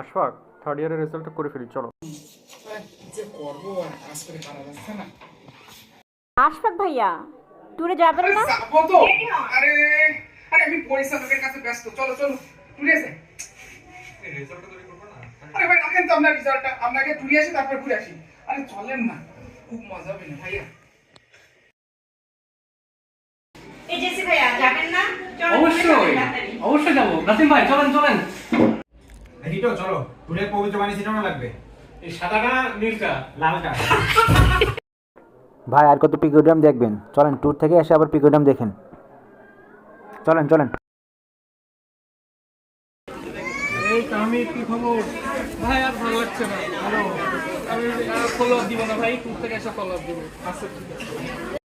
Ashfaq third ইয়ারের রেজাল্টটা করে ফেলি চলো। আশফাক ভাইয়া ট্যুরে যাবেন না? যাব তো। আরে আরে আমি পরিচালকের কাছে ব্যস্ত। চলো চলো টুরে আসে আরে ভাই রাখেন তো আপনার রেজাল্টটা আপনাকে টুরে আসি তারপর ঘুরে আসি। আরে চলেন না। খুব মজা হবে না ভাইয়া। এই জেসি ভাইয়া যাবেন না? অবশ্যই অবশ্যই যাব। নাসিম ভাই চলেন চলেন। হিটো চলো। পবিত্র পানি ছিটানো লাগবে। এই সাদাটা নীলটা লালটা ভাই আর কত পিকোডাম দেখবেন? চলেন ট্যুর থেকে এসে আবার পিকোডাম দেখেন। চলেন চলেন। এই আমি কি খবর ভাই আর ভালো লাগছে না। ভালো। আমি ফলো দিব না ভাই টুর থেকে এসে ফলো দিব। আচ্ছা ঠিক আছে।